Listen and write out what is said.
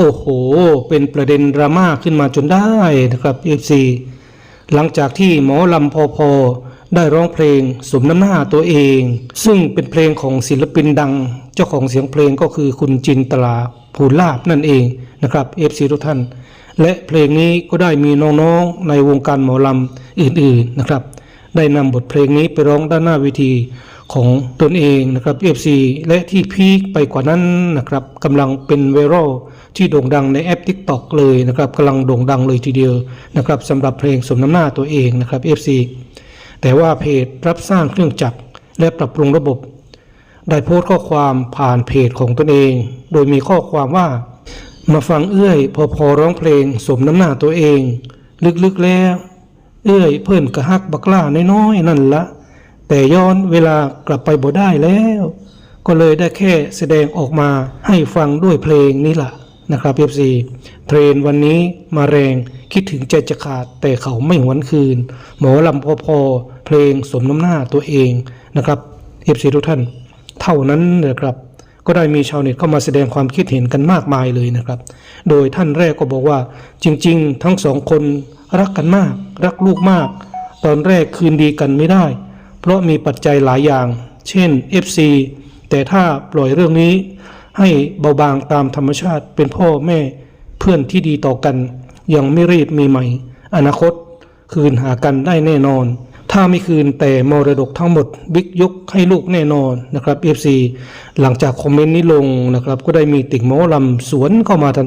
โอ้โห เป็นประเด็นดราม่าขึ้นมาจนได้นะครับ FC หลังจากที่หมอลำพอพอได้ร้องเพลงสมน้ำหน้าตัวเอง ซึ่งเป็นเพลงของศิลปินดัง เจ้าของเสียงเพลงก็คือคุณจินตลาภูลาบนั่นเองนะครับ FC ทุกท่าน และเพลงนี้ก็ได้มีน้องๆในวงการหมอลำอื่นๆนะครับ ได้นำบทเพลงนี้ไปร้องด้านหน้าเวที ของตนเองนะครับ FC และที่พีคไปกว่านั้นนะครับกำลังเป็นไวรัลที่โด่งดังในแอป TikTok เลยนะครับกำลังโด่งดังเลยทีเดียวนะครับสำหรับเพลงสมน้ำหน้าตัวเองนะครับ FC แต่ว่าเพจรับสร้างเครื่องจักรและปรับปรุงระบบ ได้โพสต์ข้อความผ่านเพจของตนเอง โดยมีข้อความว่า มาฟังเอื้อย พอพอร้องเพลงสมน้ำหน้าตัวเอง ลึกๆแล้ว เอื้อยเพิ่อนกระฮักบักล่าน้อยๆนั่นละ แต่ย้อนเวลากลับไปบ่ได้แล้ว ก็เลยได้แค่แสดงออกมาให้ฟังด้วยเพลงนี้ล่ะนะครับ FC เทรนวันนี้มาแรงคิดถึงใจจะขาดแต่เขาไม่หวนคืน หมอลำพอพอเพลงสมน้ำหน้าตัวเองนะครับ FC ทุกท่าน เท่านั้นนะครับ ก็ได้มีชาวเน็ตเข้ามาแสดงความคิดเห็นกันมากมายเลยนะครับ โดยท่านแรกก็บอกว่าจริง ๆ ทั้งสองคนรักกันมาก รักลูกมาก ตอนแรกคืนดีกันไม่ได้ เพราะมีปัจจัยหลายอย่าง เช่น FC แต่ถ้าปล่อยเรื่องนี้ ให้เบาบางตามธรรมชาติเป็นพ่อแม่เพื่อนที่ดีต่อกัน ยังไม่รีบมีใหม่ อนาคต คืนหากันได้แน่นอน ถ้าไม่คืนแต่มรดกทั้งหมดบิ๊กยกให้ลูกแน่นอนนะครับ FC หลังจากคอมเมนต์นี้ลงนะครับ ก็ได้มีติ่งหมอลำสวนเข้ามาทัน